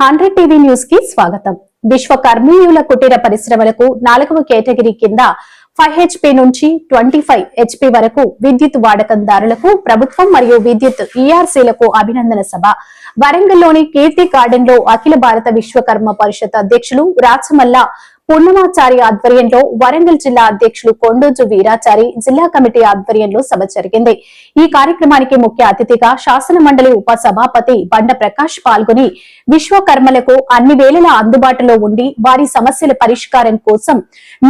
Hundred TV న్యూస్కి స్వాగతం. విశ్వ కర్మీయుల కుటీర పరిశ్రమలకు నాలుగవ కేటగిరీ కింద ఫైవ్ హెచ్పి నుంచి ట్వంటీ ఫైవ్ హెచ్పి వరకు విద్యుత్ వాడకందారులకు ప్రభుత్వం మరియు విద్యుత్ ఈఆర్సీలకు అభినందన సభ. వరంగల్లోని కీర్తి గార్డెన్లో అఖిల భారత విశ్వకర్మ పరిషత్ అధ్యక్షులు రాచమల్ల పూర్ణమాచారి ఆధ్వర్యంలో వరంగల్ జిల్లా అధ్యక్షులు కొండోజు వీరాచారి జిల్లా కమిటీ ఆధ్వర్యంలో సభ జరిగింది. ఈ కార్యక్రమానికి ముఖ్య అతిథిగా శాసన మండలి ఉప సభాపతి బండ ప్రకాష్ పాల్గొని విశ్వకర్మలకు అన్ని వేళలా అందుబాటులో ఉండి వారి సమస్యల పరిష్కారం కోసం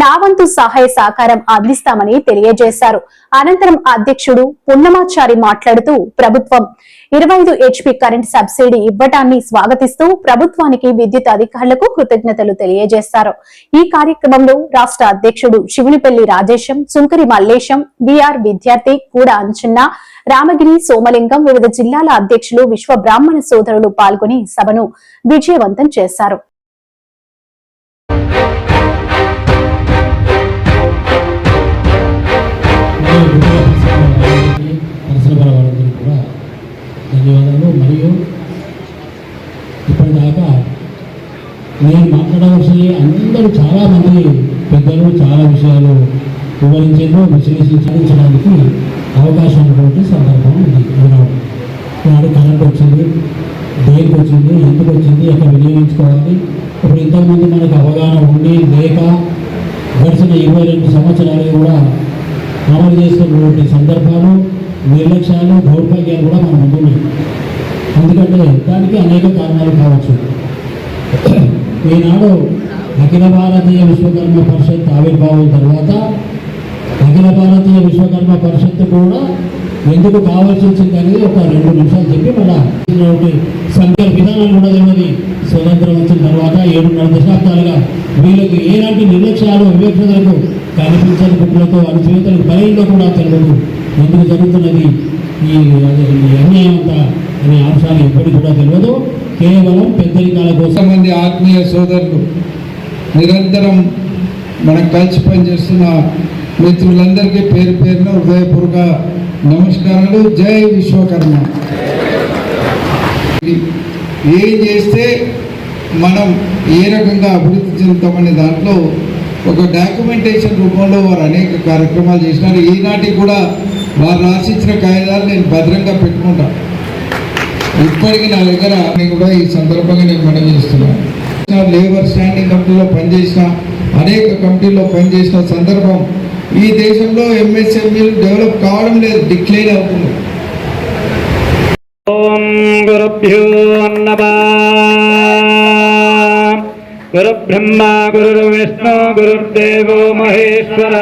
నా వంతు సహాయ సహకారం అందిస్తామని తెలియజేశారు. అనంతరం అధ్యక్షుడు పున్నమాచారి మాట్లాడుతూ ప్రభుత్వం ఇరవై ఐదు హెచ్పి కరెంట్ సబ్సిడీ ఇవ్వటాన్ని స్వాగతిస్తూ ప్రభుత్వానికి విద్యుత్ అధికారులకు కృతజ్ఞతలు తెలియజేశారు ఈ కార్యక్రమంలో రాష్ట్ర అధ్యక్షుడు శివునిపల్లి రాజేశం సుంకరి మల్లేశం విఆర్ విద్యార్థి కూడా అంచున్న రామగిరి సోమలింగం వివిధ జిల్లాల అధ్యక్షులు విశ్వ బ్రాహ్మణ సోదరులు పాల్గొని సభను విజయవంతం చేశారు. నేను మాట్లాడాల్సి అందరూ చాలామంది పెద్దలు చాలా విషయాలు వివరించారు విశ్లేషించడానికి అవకాశం ఉన్నటువంటి సందర్భం ఉంది. ఈనాడు ఈనాడు కరెంట్ వచ్చింది దేనికి వచ్చింది ఎందుకు వచ్చింది ఎక్కడ వినియోగించుకోవాలి? ఇప్పుడు ఇంతకుముందు మనకు అవగాహన ఉండి లేక గడిచిన ఇరవై రెండు సంవత్సరాలు కూడా అమలు చేస్తున్నటువంటి సందర్భాలు నిర్లక్ష్యాలు దౌర్భాగ్యాలు కూడా మన ముందున్నాయి. ఎందుకంటే దానికి అనేక కారణాలు కావచ్చు. ఈనాడు అఖిల భారతీయ విశ్వకర్మ పరిషత్ ఆవిర్భావం తర్వాత అఖిల భారతీయ విశ్వకర్మ పరిషత్ కూడా ఎందుకు కావాల్సి వచ్చింది అనేది ఒక రెండు నిమిషాలు చెప్పి మన సంఖ్య విధానం కూడా తెలియదు స్వతంత్రం వచ్చిన తర్వాత ఏడున్నర దశాబ్దాలుగా వీళ్ళకి ఏలాంటి నిర్లక్ష్యాలు వివేచనలకు కనిపించని కుట్లతో అణచివేతలకు బలంలో కూడా తెలియదు ఎందుకు జరుగుతున్నది? ఈ ఈ అనే అంశాలు ఎప్పటికీ కూడా తెలియదు కేవలం పెద్దరికాల కోసం కొంతమంది ఆత్మీయ సోదరులు నిరంతరం మనకు కలిసి పనిచేస్తున్న మిత్రులందరికీ పేరు పేరున హృదయపూర్వక నమస్కారాలు. జై విశ్వకర్మ. ఏం చేస్తే మనం ఏ రకంగా అభివృద్ధి చెందుతామనే దాంట్లో ఒక డాక్యుమెంటేషన్ రూపంలో వారు అనేక కార్యక్రమాలు చేసినారు. ఈనాటికి కూడా వారు రాసిచ్చిన కాగితాలు నేను భద్రంగా పెట్టుకుంటాను ఇప్పటికీ నా దగ్గర కూడా ఈ సందర్భంగా నేను మనం చేస్తున్నాను లేబర్ స్టాండింగ్ కమిటీలో పనిచేసిన అనేక కమిటీల్లో పనిచేసిన సందర్భం ఈ దేశంలో ఎంఎస్ఎంఈలు డెవలప్ కావడం లేదు డిక్లైన్ అవుతుంది. ఓం గురుభ్యో నమ. గురుబ్రహ్మ గురుర్విష్ణు గురుర్దేవో మహేశ్వర.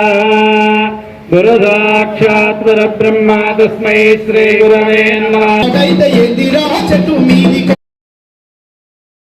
గురు సాక్షాత్ పరబ్రహ్మ తస్మై శ్రీ గురవే నమ. అయితే ఎదిరా చెట్టు మీ